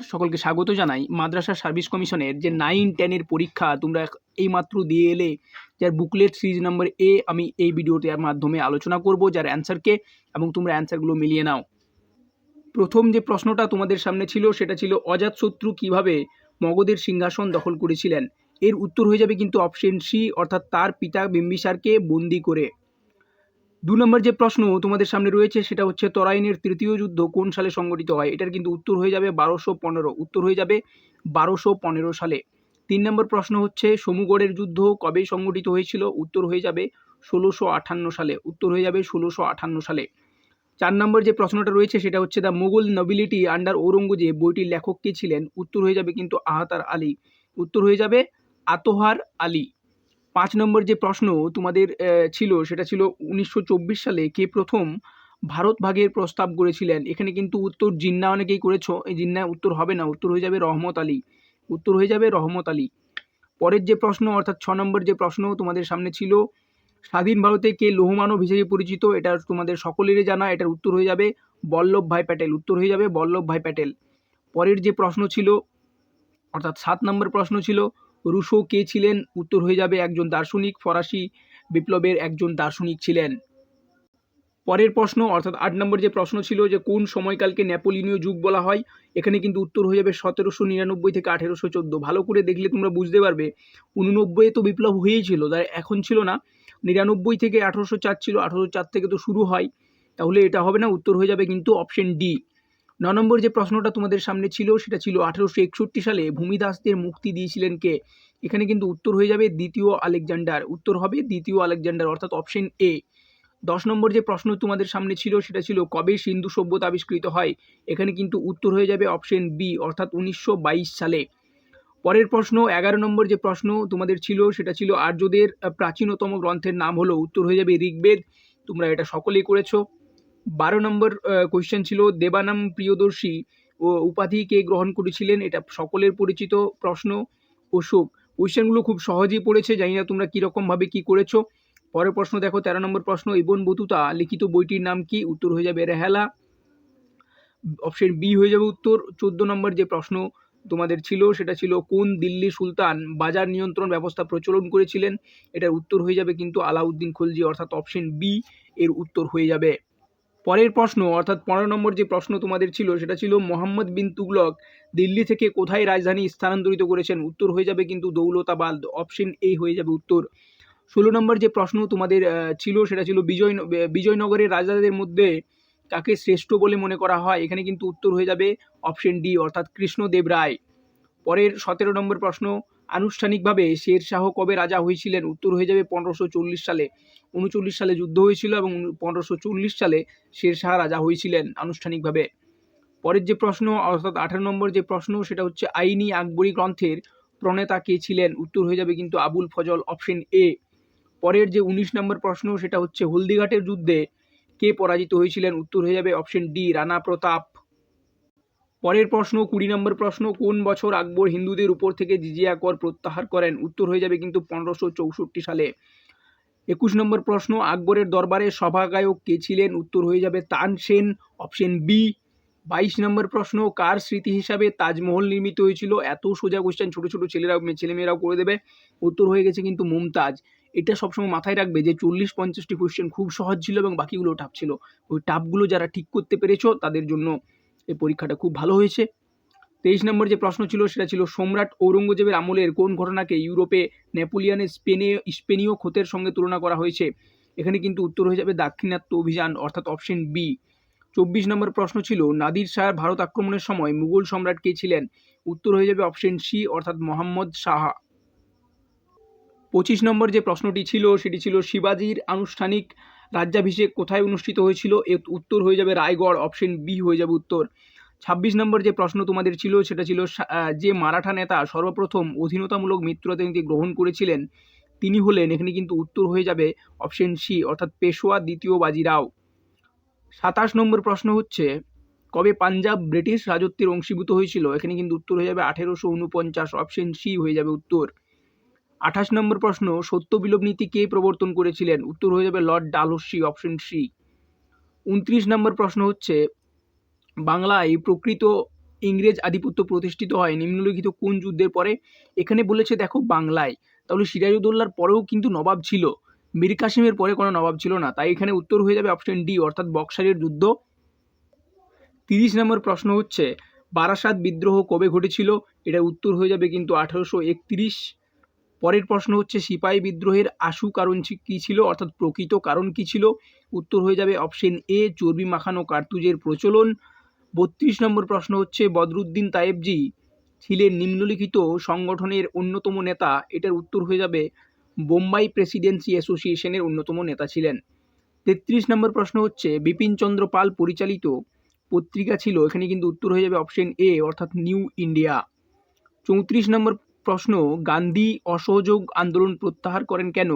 সকলকে স্বাগত জানাই। মাদ্রাসা সার্ভিস কমিশনের যে নাইন টেনের পরীক্ষা তোমরা এইমাত্র দিয়ে এলে, যার বুকলেট সিরিজ নাম্বার এ আমি এই ভিডিওটার মাধ্যমে আলোচনা করব, যার অ্যান্সারকে এবং তোমরা অ্যান্সারগুলো মিলিয়ে নাও। প্রথম যে প্রশ্নটা তোমাদের সামনে ছিল, সেটা ছিল অজাতশত্রু কীভাবে মগধের সিংহাসন দখল করেছিলেন? এর উত্তর হয়ে যাবে কিন্তু অপশন সি অর্থাৎ তার পিতা বিম্বিসারকে বন্দি করে। দু নম্বর যে প্রশ্ন তোমাদের সামনে রয়েছে সেটা হচ্ছে তরাইনের তৃতীয় যুদ্ধ কোন সালে সংগঠিত হয়? এটার কিন্তু উত্তর হয়ে যাবে বারোশো পনেরো। উত্তর হয়ে যাবে বারোশো পনেরো সালে। তিন নম্বর প্রশ্ন হচ্ছে সমুগড়ের যুদ্ধ কবে সংগঠিত হয়েছিল? উত্তর হয়ে যাবে ষোলোশো আটান্ন সালে। উত্তর হয়ে যাবে ষোলোশো আটান্ন সালে। চার নম্বর যে প্রশ্নটা রয়েছে সেটা হচ্ছে the Mughal nobility under Aurangzeb বইটির লেখক কে ছিলেন? উত্তর হয়ে যাবে কিন্তু আহাতার আলী। উত্তর হয়ে যাবে আতোহার আলী। পাঁচ নম্বর যে প্রশ্ন তোমাদের ছিল সেটা ছিল উনিশশো চব্বিশ সালে কে প্রথম ভারত ভাগের প্রস্তাব করেছিলেন। এখানে কিন্তু উত্তর জিন্না অনেকেই করেছ। এই জিন্নায় উত্তর হবে না, উত্তর হয়ে যাবে রহমত আলী। উত্তর হয়ে যাবে রহমত আলী। পরের যে প্রশ্ন, অর্থাৎ ছ নম্বর যে প্রশ্ন তোমাদের সামনে ছিল, স্বাধীন ভারতে কে লৌহমানব হিসেবে পরিচিত? এটা তোমাদের সকলেরই জানা, এটার উত্তর হয়ে যাবে বল্লভ ভাই প্যাটেল। উত্তর হয়ে যাবে বল্লভ ভাই প্যাটেল। পরের যে প্রশ্ন ছিল, অর্থাৎ সাত নম্বর প্রশ্ন ছিল রুশো কে ছিলেন? উত্তর হয়ে যাবে একজন দার্শনিক, ফরাসি বিপ্লবের একজন দার্শনিক ছিলেন। পরের প্রশ্ন, অর্থাৎ আট নম্বর যে প্রশ্ন ছিল যে কোন সময়কালকে নেপোলিনীয় যুগ বলা হয়, এখানে কিন্তু উত্তর হয়ে যাবে সতেরোশো নিরানব্বই থেকে আঠেরোশো চোদ্দ। ভালো করে দেখলে তোমরা বুঝতে পারবে উননব্বইয়ে তো বিপ্লব হয়েই ছিল, তাই এখন ছিল না। নিরানব্বই থেকে আঠেরোশো চার ছিল, আঠেরোশো চার থেকে তো শুরু হয়, তাহলে এটা হবে না, উত্তর হয়ে যাবে কিন্তু অপশন ডি ন নম্বর যে প্রশ্নটা তোমাদের সামনে ছিল, সেটা ছিল আঠেরোশো একষট্টি সালে ভূমিদাসদের মুক্তি দিয়েছিলেন কে? এখানে কিন্তু উত্তর হয়ে যাবে দ্বিতীয় আলেকজান্ডার। উত্তর হবে দ্বিতীয় আলেকজান্ডার, অর্থাৎ অপশন এ দশ নম্বর যে প্রশ্ন তোমাদের সামনে ছিল, সেটা ছিল কবে সিন্ধু সভ্যতা আবিষ্কৃত হয়? এখানে কিন্তু উত্তর হয়ে যাবে অপশন বি অর্থাৎ উনিশশো বাইশ সালে। পরের প্রশ্ন, এগারো নম্বর যে প্রশ্ন তোমাদের ছিল, সেটা ছিল আর্যদের প্রাচীনতম গ্রন্থের নাম হলো, উত্তর হয়ে যাবে ঋগ্বেদ। তোমরা এটা সকলেই করেছ। বারো নম্বর কোয়েশ্চেন ছিল, দেবানাম প্রিয়দর্শী ও উপাধি কে গ্রহণ করেছিলেন? এটা সকলের পরিচিত প্রশ্ন। অশোক কোয়েশ্চেনগুলো খুব সহজেই পড়েছে, জানি না তোমরা কীরকমভাবে কী করেছ। পরের প্রশ্ন দেখো, তেরো নম্বর প্রশ্ন, ইবন বতুতা, লিখিত বইটির নাম কি? উত্তর হয়ে যাবে রেহেলা। অপশন বি হয়ে যাবে উত্তর। চোদ্দ নম্বর যে প্রশ্ন তোমাদের ছিল, সেটা ছিল, কোন দিল্লি সুলতান বাজার নিয়ন্ত্রণ ব্যবস্থা প্রচলন করেছিলেন? এটার উত্তর হয়ে যাবে কিন্তু আলাউদ্দিন খলজি, অর্থাৎ অপশন বি এর উত্তর হয়ে যাবে। পরের প্রশ্ন, অর্থাৎ পনেরো নম্বর যে প্রশ্ন তোমাদের ছিল, সেটা ছিল মোহাম্মদ বিন তুগলক দিল্লি থেকে কোথায় রাজধানী স্থানান্তরিত করেছেন? উত্তর হয়ে যাবে কিন্তু দৌলতাবাদ অপশন এ হয়ে যাবে উত্তর। ষোলো নম্বর যে প্রশ্ন তোমাদের ছিল, সেটা ছিল বিজয়, বিজয়নগরের রাজাদের মধ্যে কাকে শ্রেষ্ঠ বলে মনে করা হয়? এখানে কিন্তু উত্তর হয়ে যাবে অপশন ডি অর্থাৎ কৃষ্ণদেব রায়। পরের সতেরো নম্বর প্রশ্ন আনুষ্ঠানিকভাবে শের শাহ কবে রাজা হয়েছিলেন? উত্তর হয়ে যাবে পনেরোশো চল্লিশ সালে। উনচল্লিশ সালে যুদ্ধ হয়েছিল এবং পনেরোশো চল্লিশ সালে শের শাহ রাজা হয়েছিলেন আনুষ্ঠানিকভাবে। পরের যে প্রশ্ন, অর্থাৎ আঠারো নম্বর যে প্রশ্ন, সেটা হচ্ছে আইনি আকবরী গ্রন্থের প্রণেতা কে ছিলেন? উত্তর হয়ে যাবে কিন্তু আবুল ফজল, অপশন এ। পরের যে উনিশ নম্বর প্রশ্ন, সেটা হচ্ছে হলদিঘাটের যুদ্ধে কে পরাজিত হয়েছিলেন? উত্তর হয়ে যাবে অপশন ডি, রানা প্রতাপ। পরের প্রশ্ন, কুড়ি নম্বর প্রশ্ন, কোন বছর আকবর হিন্দুদের উপর থেকে জিজিয়া কর প্রত্যাহার করেন? উত্তর হয়ে যাবে কিন্তু পনেরোশো চৌষট্টি সালে। একুশ নম্বর প্রশ্ন, আকবরের দরবারে সভাগায়ক কে ছিলেন? উত্তর হয়ে যাবে তানসেন অপশন বি। বাইশ নম্বর প্রশ্ন, কার স্মৃতি হিসাবে তাজমহল নির্মিত হয়েছিল? এত সোজা কোশ্চেন ছোটো ছোটো ছেলেরা ছেলেমেয়েরাও করে দেবে। উত্তর হয়ে গেছে কিন্তু মুমতাজ। এটা সবসময় মাথায় রাখবে যে চল্লিশ পঞ্চাশটি কোশ্চেন খুব সহজ ছিল এবং বাকিগুলো টাফ ছিল। ওই টাফগুলো যারা ঠিক করতে পেরেছ, তাদের জন্য এই পরীক্ষাটা খুব ভালো হয়েছে। তেইশ নম্বর যে প্রশ্ন ছিল, সেটা ছিল, সম্রাট ঔরঙ্গজেবের আমলের কোন ঘটনাকে ইউরোপে নেপোলিয়ানের স্পেনে, স্পেনীয় ক্ষতের সঙ্গে তুলনা করা হয়েছে? এখানে কিন্তু উত্তর হয়ে যাবে দাক্ষিণাত্য অভিযান, অর্থাৎ অপশন বি চব্বিশ নম্বর প্রশ্ন ছিল, নাদির শাহ ভারত আক্রমণের সময় মুঘল সম্রাট কে ছিলেন? উত্তর হয়ে যাবে অপশন সি অর্থাৎ মোহাম্মদ শাহ। পঁচিশ নম্বর যে প্রশ্নটি ছিল, সেটি ছিল, শিবাজির আনুষ্ঠানিক রাজ্যাভিষেক কোথায় অনুষ্ঠিত হয়েছিল? এর উত্তর হয়ে যাবে রায়গড় অপশন বি হয়ে যাবে উত্তর। ছাব্বিশ নম্বর যে প্রশ্ন তোমাদের ছিল, সেটা ছিল যে মারাঠা নেতা সর্বপ্রথম অধীনতামূলক মিত্রতা গ্রহণ করেছিলেন, তিনি হলেন, এখানে কিন্তু উত্তর হয়ে যাবে অপশন সি অর্থাৎ পেশোয়া দ্বিতীয় বাজিরাও। সাতাশ নম্বর প্রশ্ন হচ্ছে, কবে পাঞ্জাব ব্রিটিশ রাজত্বের অংশীভূত হয়েছিল? এখানে কিন্তু উত্তর হয়ে যাবে আঠেরোশো উনপঞ্চাশ অপশন সি হয়ে যাবে উত্তর। আঠাশ নম্বর প্রশ্ন, সত্য বিলোপ নীতি কে প্রবর্তন করেছিলেন? উত্তর হয়ে যাবে লর্ড ডালহৌসি, অপশন সি। উনত্রিশ নম্বর প্রশ্ন হচ্ছে, বাংলায় প্রকৃত ইংরেজ আধিপত্য প্রতিষ্ঠিত হয় নিম্নলিখিত কোন যুদ্ধের পরে? এখানে বলেছে, দেখো, বাংলায়। তাহলে সিরাজউদ্দৌলার পরেও কিন্তু নবাব ছিল। মীর কাসিমের পরে কোনো নবাব ছিল না। তাই এখানে উত্তর হয়ে যাবে অপশন ডি, অর্থাৎ বক্সারের যুদ্ধ। তিরিশ নম্বর প্রশ্ন হচ্ছে, বারাসাত বিদ্রোহ কবে ঘটেছিল? এটা উত্তর হয়ে যাবে কিন্তু আঠারোশো একত্রিশ। পরের প্রশ্ন হচ্ছে, সিপাহী বিদ্রোহের আশু কারণ কী ছিল? অর্থাৎ প্রকৃত কারণ কী ছিল? উত্তর হয়ে যাবে অপশন এ, চর্বি মাখানো কার্তুজের প্রচলন। বত্রিশ নম্বর প্রশ্ন হচ্ছে, বদরুদ্দিন তায়েবজি ছিলেন নিম্নলিখিত সংগঠনের অন্যতম নেতা। এটার উত্তর হয়ে যাবে, বোম্বাই প্রেসিডেন্সি অ্যাসোসিয়েশনের অন্যতম নেতা ছিলেন। তেত্রিশ নম্বর প্রশ্ন হচ্ছে বিপিনচন্দ্র পাল পরিচালিত পত্রিকা ছিল, এখানে কিন্তু উত্তর হয়ে যাবে অপশন এ, অর্থাৎ নিউ ইন্ডিয়া। চৌত্রিশ নম্বর প্রশ্ন, গান্ধী অসহযোগ আন্দোলন প্রত্যাহার করেন কেন?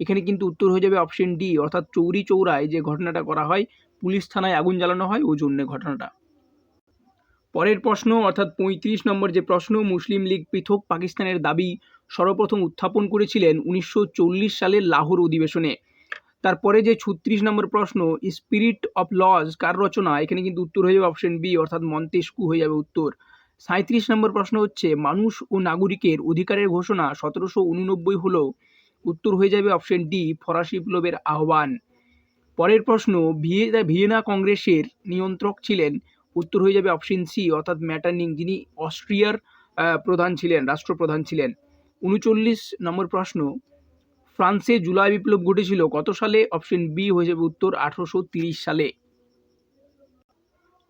এখানে কিন্তু উত্তর হয়ে যাবে অপশন ডি অর্থাৎ চৌরি চৌরায় যে ঘটনাটা করা হয়, পুলিশ থানায় আগুন জ্বালানো হয় ওই জন্য ঘটনাটা। পরের প্রশ্ন, অর্থাৎ পঁয়ত্রিশ নম্বর যে প্রশ্ন, মুসলিম লীগ পৃথক পাকিস্তানের দাবি সর্বপ্রথম উত্থাপন করেছিলেন উনিশশো চল্লিশ সালের লাহোর অধিবেশনে। তারপরে যে ছত্রিশ নম্বর প্রশ্ন, স্পিরিট অফ লজ কার রচনা? এখানে কিন্তু উত্তর হয়ে যাবে অপশন বি অর্থাৎ মন্তেস্কু হয়ে যাবে উত্তর। সাঁত্রিশ নম্বর প্রশ্ন হচ্ছে, মানুষ ও নাগরিকের অধিকারের ঘোষণা সতেরোশো উননব্বই হলো উত্তর হয়ে যাবে অপশন ডি, ফরাসি বিপ্লবের আহ্বান। পরের প্রশ্ন ভিয়ে ভিয়েনা কংগ্রেসের নিয়ন্ত্রক ছিলেন, উত্তর হয়ে যাবে অপশন সি, অর্থাৎ ম্যাটার্নিং যিনি অস্ট্রিয়ার প্রধান ছিলেন, রাষ্ট্রপ্রধান ছিলেন। উনচল্লিশ নম্বর প্রশ্ন, ফ্রান্সে জুলাই বিপ্লব ঘটেছিল, কত সালে? অপশন বি হয়ে যাবে উত্তর আঠারোশো সালে।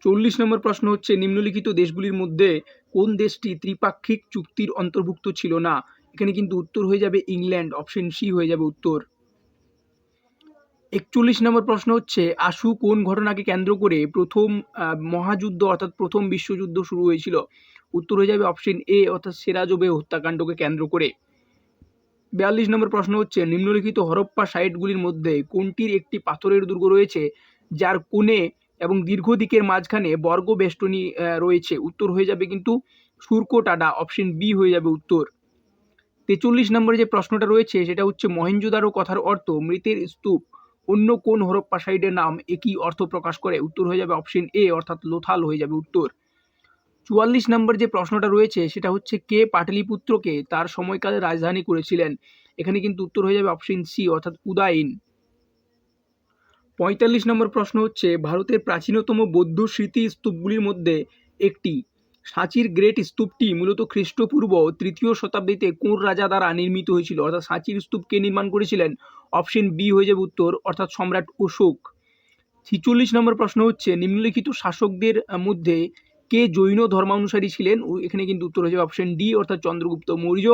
চল্লিশ নম্বর প্রশ্ন হচ্ছে, নিম্নলিখিত দেশগুলির মধ্যে কোন দেশটি ত্রিপাক্ষিক চুক্তির অন্তর্ভুক্ত ছিল না? এখানে কিন্তু উত্তর হয়ে যাবে ইংল্যান্ড, অপশন সি হয়ে যাবে উত্তর। একচল্লিশ নম্বর প্রশ্ন হচ্ছে, আশু কোন ঘটনাকে কেন্দ্র করে প্রথম মহাযুদ্ধ অর্থাৎ প্রথম বিশ্বযুদ্ধ শুরু হয়েছিল? উত্তর হয়ে যাবে অপশন এ অর্থাৎ সেরাজবে হত্যাকাণ্ডকে কেন্দ্র করে। বিয়াল্লিশ নম্বর প্রশ্ন হচ্ছে, নিম্নলিখিত হরপ্পা সাইটগুলির মধ্যে কোনটির একটি পাথরের দুর্গ রয়েছে, যার কোণে এবং দীর্ঘ দিকের মাঝখানে বর্গ বেষ্টনী রয়েছে। উত্তর হয়ে যাবে কিন্তু সুরকোটাডা অপশন বি হয়ে যাবে উত্তর। তেচল্লিশ নম্বরে যে প্রশ্নটা রয়েছে, সেটা হচ্ছে মহেঞ্জোদারো কথার অর্থ, মৃতের স্তূপ, অন্য কোন হরপ্পা সাইডের নাম একই অর্থ প্রকাশ করে। উত্তর হয়ে যাবে অপশন এ অর্থাৎ লোথাল হয়ে যাবে উত্তর। চুয়াল্লিশ নম্বর যে প্রশ্নটা রয়েছে, সেটা হচ্ছে কে পাটলিপুত্রকে তার সময়কালে রাজধানী করেছিলেন? এখানে কিন্তু উত্তর হয়ে যাবে অপশন সি অর্থাৎ উদাইন পঁয়তাল্লিশ নম্বর প্রশ্ন হচ্ছে, ভারতের প্রাচীনতম বৌদ্ধ স্মৃতি স্তূপগুলির মধ্যে একটি। সাঁচির গ্রেট স্তূপটি মূলত খ্রিস্টপূর্ব তৃতীয় শতাব্দীতে কোন রাজা দ্বারা নির্মিত হয়েছিল? অর্থাৎ সাঁচির স্তূপকে নির্মাণ করেছিলেন অপশন বি হয়ে যাবে উত্তর, অর্থাৎ সম্রাট অশোক। ছিচল্লিশ নম্বর প্রশ্ন হচ্ছে, নিম্নলিখিত শাসকদের মধ্যে কে জৈন ধর্মানুসারী ছিলেন? এখানে কিন্তু উত্তর হয়ে যাবে অপশন ডি, অর্থাৎ চন্দ্রগুপ্ত মৌর্য।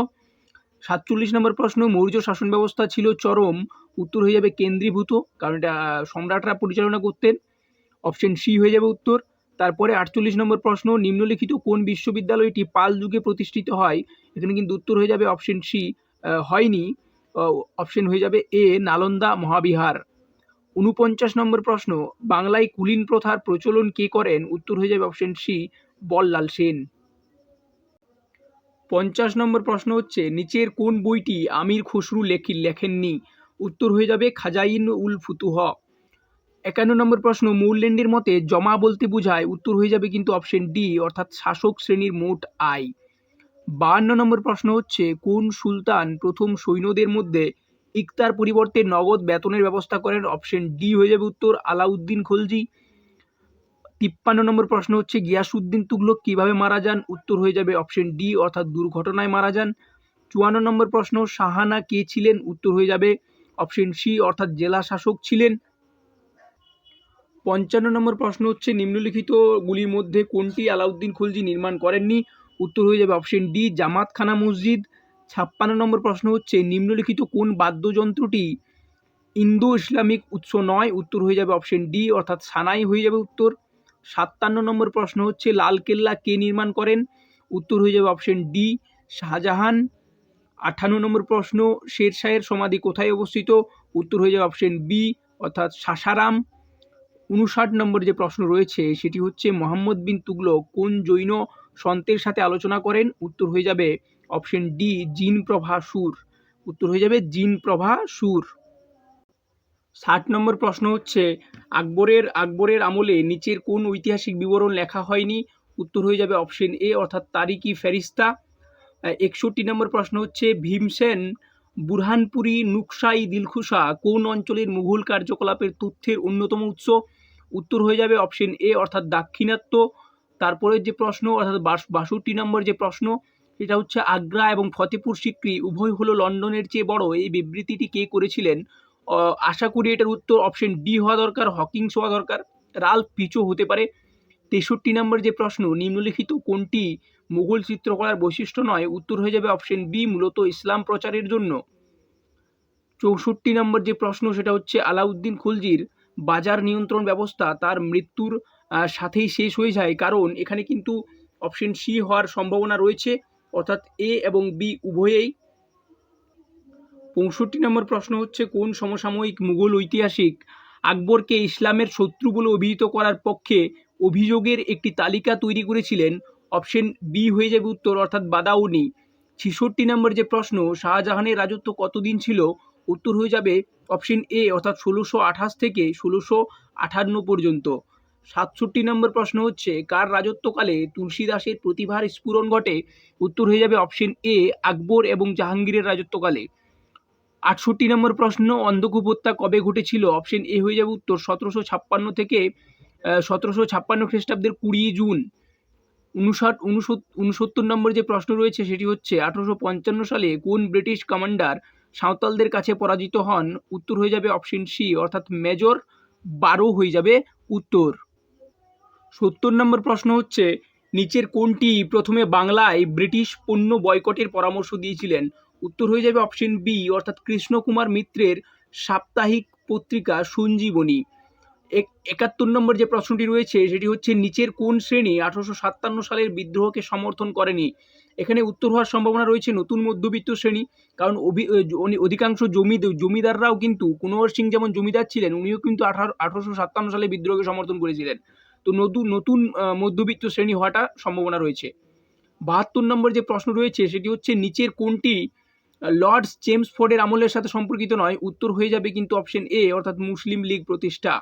সাতচল্লিশ নম্বর প্রশ্ন, মৌর্য শাসন ব্যবস্থা ছিল চরম, উত্তর হয়ে যাবে কেন্দ্রীভূত, কারণ এটা সম্রাটরা পরিচালনা করতেন। অপশন সি হয়ে যাবে উত্তর। তারপরে আটচল্লিশ নম্বর প্রশ্ন, নিম্নলিখিত কোন বিশ্ববিদ্যালয়টি পাল যুগে প্রতিষ্ঠিত হয়? এখানে কিন্তু উত্তর হয়ে যাবে অপশন সি হয়নি। অপশন হয়ে যাবে এ নালন্দা মহাবিহার। উনপঞ্চাশ নম্বর প্রশ্ন, বাংলায় কুলীন প্রথার প্রচলন কে করেন? উত্তর হয়ে যাবে অপশন সি বললাল সেন। পঞ্চাশ নম্বর প্রশ্ন হচ্ছে, নিচের কোন বইটি আমির খসরু লেখি, লেখেননি? উত্তর হয়ে যাবে খাজাইন উল ফুতুহ। একান্ন নম্বর প্রশ্ন মূল্যান্ডের মতে জমা বলতে বোঝায়, উত্তর হয়ে যাবে কিন্তু অপশন ডি, অর্থাৎ শাসক শ্রেণির মোট আয়। বাহান্ন নম্বর প্রশ্ন হচ্ছে, কোন সুলতান প্রথম সৈন্যদের মধ্যে ইকতার পরিবর্তে নগদ বেতনের ব্যবস্থা করেন? অপশন ডি হয়ে যাবে উত্তর, আলাউদ্দিন খলজি। তিপ্পান্ন নম্বর প্রশ্ন হচ্ছে গিয়াসুদ্দিন তুগলক কীভাবে মারা যান? উত্তর হয়ে যাবে অপশন ডি অর্থাৎ দুর্ঘটনায় মারা যান। চুয়ান্ন নম্বর প্রশ্ন, শাহানা কে ছিলেন? উত্তর হয়ে যাবে অপশন সি অর্থাৎ জেলা শাসক ছিলেন। পঞ্চান্ন নম্বর প্রশ্ন হচ্ছে নিম্নলিখিতগুলির মধ্যে কোনটি আলাউদ্দিন খলজি নির্মাণ করেননি? উত্তর হয়ে যাবে অপশন ডি জামাতখানা মসজিদ। ছাপ্পান্ন নম্বর প্রশ্ন হচ্ছে, নিম্নলিখিত কোন বাদ্যযন্ত্রটি ইন্দো ইসলামিক উৎস নয়? উত্তর হয়ে যাবে অপশন ডি অর্থাৎ সানাই হয়ে যাবে উত্তর। সাতান্ন নম্বর প্রশ্ন হচ্ছে লালকেল্লা কে নির্মাণ করেন? উত্তর হয়ে যাবে অপশন ডি শাহজাহান। আঠান্ন নম্বর প্রশ্ন, শেরশাহের সমাধি কোথায় অবস্থিত? উত্তর হয়ে যাবে অপশন বি অর্থাৎ সাসারাম। উনষাট নম্বর যে প্রশ্ন রয়েছে, সেটি হচ্ছে, মোহাম্মদ বিন তুগলক কোন জৈন সন্তের সাথে আলোচনা করেন? উত্তর হয়ে যাবে অপশন ডি জিন প্রভা সুর। উত্তর হয়ে যাবে জিন প্রভা সুর। ষাট নম্বর প্রশ্ন হচ্ছে, আকবরের আকবরের আমলে নিচের কোন ঐতিহাসিক বিবরণ লেখা হয়নি? উত্তর হয়ে যাবে অপশন এ অর্থাৎ তারিকি ফেরিস্তা। একষট্টি নম্বর প্রশ্ন হচ্ছে, ভীমসেন বুরহানপুরি নুকসাই দিলখুসা কোন অঞ্চলের মুঘল কার্যকলাপের তথ্যের অন্যতম উৎস? উত্তর হয়ে যাবে অপশন এ অর্থাৎ দাক্ষিণাত্য। তারপরের যে প্রশ্ন, অর্থাৎ বাষ- বাষট্টি নম্বর যে প্রশ্ন, সেটা হচ্ছে, আগ্রা এবং ফতেপুর সিক্রি উভয় হলো লন্ডনের চেয়ে বড়। এই বিবৃতিটি কে করেছিলেন? আশা করি এটার উত্তর অপশন ডি হওয়া দরকার হকিংস হওয়া দরকার। রাল পিচো হতে পারে। তেষট্টি নম্বর যে প্রশ্ন, নিম্নলিখিত কোনটি মুঘল চিত্রকলার বৈশিষ্ট্য নয়? উত্তর হয়ে যাবে অপশন বি মূলত ইসলাম প্রচারের জন্য। চৌষট্টি নম্বর যে প্রশ্ন, সেটা হচ্ছে আলাউদ্দিন খুলজির বাজার নিয়ন্ত্রণ ব্যবস্থা, তার মৃত্যুর সাথেই শেষ হয়ে যায়। কারণ এখানে কিন্তু অপশন সি হওয়ার সম্ভাবনা রয়েছে, অর্থাৎ এ এবং বি উভয়েই। পঁয়ষট্টি নম্বর প্রশ্ন হচ্ছে, কোন সমসাময়িক মুঘল ঐতিহাসিক আকবরকে ইসলামের শত্রু বলে অভিহিত করার পক্ষে অভিযোগের একটি তালিকা তৈরি করেছিলেন? অপশন বি হয়ে যাবে উত্তর, অর্থাৎ বাদাউনি ছিষট্টি নম্বর যে প্রশ্ন, শাহজাহানের রাজত্ব কতদিন ছিল? উত্তর হয়ে যাবে অপশন এ, অর্থাৎ ষোলোশো আঠাশ থেকে ষোলোশো আঠান্ন পর্যন্ত। সাতষট্টি নম্বর প্রশ্ন হচ্ছে, কার রাজত্বকালে তুলসীদাসের প্রতিভার স্ফুরণ ঘটে? উত্তর হয়ে যাবে অপশন এ, আকবর এবং জাহাঙ্গীরের রাজত্বকালে। আটষট্টি নম্বর প্রশ্ন, অন্ধকূপ হত্যা কবে ঘটেছিল? অপশন এ হয়ে যাবে উত্তর, সতেরোশো ছাপ্পান্ন থেকে সতেরোশো ছাপ্পান্ন খ্রিস্টাব্দের কুড়ি জুন। উনষাট উনসত্তর নম্বর যে প্রশ্ন রয়েছে সেটি হচ্ছে, আঠারোশো পঞ্চান্ন সালে কোন ব্রিটিশ কমান্ডার সাঁওতালদের কাছে পরাজিত হন? উত্তর হয়ে যাবে অপশন সি, অর্থাৎ মেজর বারো হয়ে যাবে উত্তর। সত্তর নম্বর প্রশ্ন হচ্ছে, নিচের কোনটি প্রথমে বাংলায় ব্রিটিশ পণ্য বয়কটের পরামর্শ দিয়েছিলেন? উত্তর হয়ে যাবে অপশন বি অর্থাৎ কৃষ্ণকুমার মিত্রের সাপ্তাহিক পত্রিকা সঞ্জীবনী। এক- একাত্তর নম্বর যে প্রশ্নটি রয়েছে, সেটি হচ্ছে, নিচের কোন শ্রেণি আঠারোশো সাতান্ন সালের বিদ্রোহকে সমর্থন করেনি? এখানে উত্তর হওয়ার সম্ভাবনা রয়েছে নতুন মধ্যবিত্ত শ্রেণি, কারণ অধিকাংশ জমি, জমিদাররাও কিন্তু কুনওয়ার সিং যেমন জমিদার ছিলেন, উনিও কিন্তু আঠারো, আঠারোশো সাতান্ন সালে বিদ্রোহকে সমর্থন করেছিলেন। তো নতুন নতুন মধ্যবিত্ত শ্রেণি হওয়াটা সম্ভাবনা রয়েছে। বাহাত্তর নম্বর যে প্রশ্ন রয়েছে, সেটি হচ্ছে, নিচের কোনটি লর্ডস জেমস ফোর্ডের আমলের সাথে সম্পর্কিত নয়, উত্তর হয়ে যাবে কিন্তু অপশন এ অর্থাৎ মুসলিম লীগ প্রতিষ্ঠা।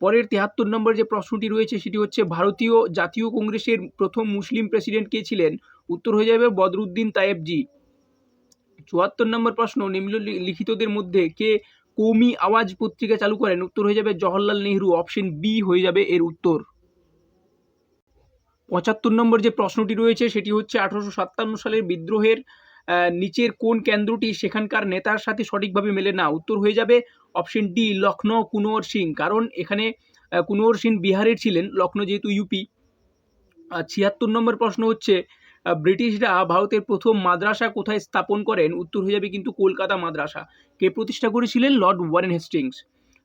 পরের তেহাত্তর নম্বর যে প্রশ্নটি রয়েছে, সেটি হচ্ছে, ভারতীয় জাতীয় কংগ্রেসের প্রথম মুসলিম প্রেসিডেন্ট কে ছিলেন? উত্তর হয়ে যাবে বদরুদ্দিন তায়েবজি। চুয়াত্তর নম্বর প্রশ্ন, নিম্নলিখিতদের মধ্যে কে কৌমি আওয়াজ পত্রিকা চালু করেন? উত্তর হয়ে যাবে জওহরলাল নেহরু অপশন বি হয়ে যাবে এর উত্তর। পঁচাত্তর নম্বর যে প্রশ্নটি রয়েছে, সেটি হচ্ছে, আঠারোশো সাতান্ন সালের বিদ্রোহের নিচের কোন কেন্দ্রটি সেখানকার নেতার সাথে সঠিকভাবে মেলে না? উত্তর হয়ে যাবে অপশন ডি লখনৌ কুনওয়ার সিং। কারণ এখানে আহ, কুনওয়ার সিং বিহারের ছিলেন লখনৌ যেহেতু ইউপি ছিয়াত্তর নম্বর প্রশ্ন হচ্ছে ব্রিটিশরা ভারতের প্রথম মাদ্রাসা কোথায় স্থাপন করেন? উত্তর হয়ে যাবে কিন্তু কলকাতা মাদ্রাসা। কে প্রতিষ্ঠা করেছিলেন? Lord Warren Hastings.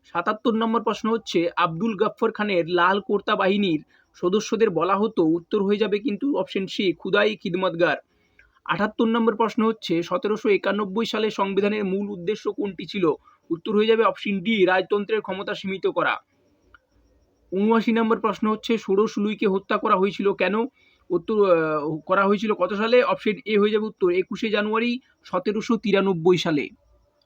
সাতাত্তর নম্বর প্রশ্ন হচ্ছে আব্দুল গাফফর খানের লাল কোর্তা বাহিনীর সদস্যদের বলা হতো উত্তর হয়ে যাবে কিন্তু অপশন সি খুদাই খিদমতগার। আটাত্তর নম্বর প্রশ্ন হচ্ছে, সতেরোশো একানব্বই সালে সংবিধানের মূল উদ্দেশ্য কোনটি ছিল? উত্তর হয়ে যাবে অপশন ডি রাজতন্ত্রের ক্ষমতা সীমিত করা। উনআশি নম্বর প্রশ্ন হচ্ছে, ষোড়শ লুইকে হত্যা করা হয়েছিল কেন? উত্তর করা হয়েছিল কত সালে? অপশন এ হয়ে যাবে উত্তর, একুশে জানুয়ারি সতেরোশো তিরানব্বই সালে।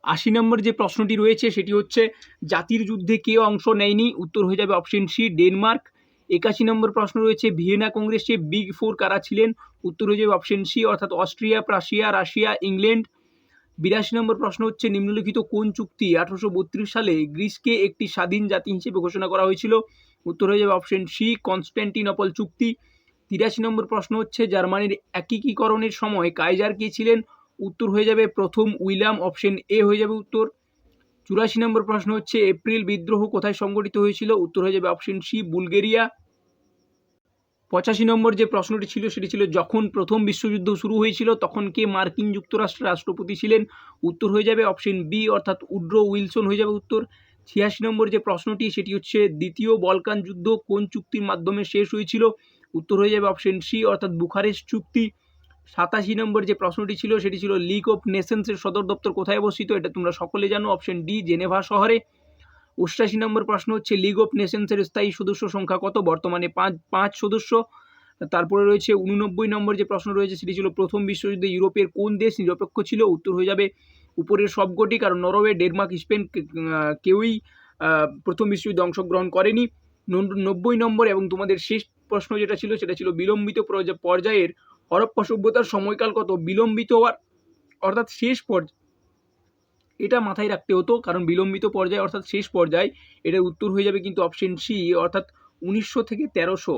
আশি নম্বর যে প্রশ্নটি রয়েছে, সেটি হচ্ছে, জাতির যুদ্ধে কে অংশ নেয়নি। উত্তর হয়ে যাবে অপশন সি ডেনমার্ক। একাশি নম্বর প্রশ্ন রয়েছে, ভিয়েনা কংগ্রেসে বিগ ফোর কারা ছিলেন? উত্তর হয়ে যাবে অপশন সি অর্থাৎ অস্ট্রিয়া, প্রাশিয়া, রাশিয়া, ইংল্যান্ড। বিরাশি নম্বর প্রশ্ন হচ্ছে, নিম্নলিখিত কোন চুক্তি আঠারোশো বত্রিশ সালে গ্রিসকে একটি স্বাধীন জাতি হিসেবে ঘোষণা করা হয়েছিল? উত্তর হয়ে যাবে অপশন সি কনস্ট্যান্টিনপল চুক্তি। তিরাশি নম্বর প্রশ্ন হচ্ছে, জার্মানির একীকরণের সময় কাইজার কে ছিলেন? উত্তর হয়ে যাবে প্রথম উইলাম অপশন এ হয়ে যাবে উত্তর। চুরাশি নম্বর প্রশ্ন হচ্ছে, এপ্রিল বিদ্রোহ কোথায় সংগঠিত হয়েছিল? উত্তর হয়ে যাবে অপশন সি বুলগেরিয়া। পঁচাশি নম্বর যে প্রশ্নটি ছিল, সেটি ছিল যখন প্রথম বিশ্বযুদ্ধ শুরু হয়েছিল, তখন কে মার্কিন যুক্তরাষ্ট্রের রাষ্ট্রপতি ছিলেন? উত্তর হয়ে যাবে অপশন বি অর্থাৎ উড্রো উইলসন হয়ে যাবে উত্তর। ছিয়াশি নম্বর যে প্রশ্নটি, সেটি হচ্ছে, দ্বিতীয় বলকান যুদ্ধ কোন চুক্তির মাধ্যমে শেষ হয়েছিল? উত্তর হয়ে যাবে অপশন সি অর্থাৎ বুখারেস্ট চুক্তি। সাতাশি নম্বর যে প্রশ্নটি ছিল, সেটি ছিল লিগ অফ নেশনসের সদর দপ্তর কোথায় অবস্থিত? এটা তোমরা সকলে জানো অপশন ডি জেনেভা শহরে। অষ্টাশি নম্বর প্রশ্ন হচ্ছে লিগ অফ নেশনসের স্থায়ী সদস্য সংখ্যা কত? বর্তমানে পাঁচ পাঁচ সদস্য। তারপরে রয়েছে, উননব্বই নম্বর যে প্রশ্ন রয়েছে, সেটি ছিল, প্রথম বিশ্বযুদ্ধে ইউরোপের কোন দেশ নিরপেক্ষ ছিল? উত্তর হয়ে যাবে, উপরের সবকটি কারণ নরওয়ে, ডেনমার্ক, স্পেন কেউই প্রথম বিশ্বযুদ্ধে অংশগ্রহণ করেনি। নব্বই নম্বর এবং তোমাদের শেষ প্রশ্ন যেটা ছিল, সেটা ছিল, বিলম্বিত পর্যায়ের হরপ্পা সভ্যতার সময়কাল কত? বিলম্বিত হওয়ার, অর্থাৎ শেষ পর্যায়ে। এটা মাথায় রাখতে হতো, কারণ বিলম্বিত পর্যায়ে, অর্থাৎ শেষ পর্যায়ে, এটার উত্তর হয়ে যাবে কিন্তু অপশন সি অর্থাৎ উনিশশো থেকে তেরোশো।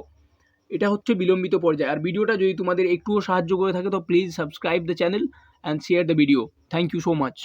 এটা হচ্ছে বিলম্বিত পর্যায়ে। আর ভিডিওটা যদি তোমাদের একটুও সাহায্য করে থাকে, তো please subscribe the channel and share the video thank you so much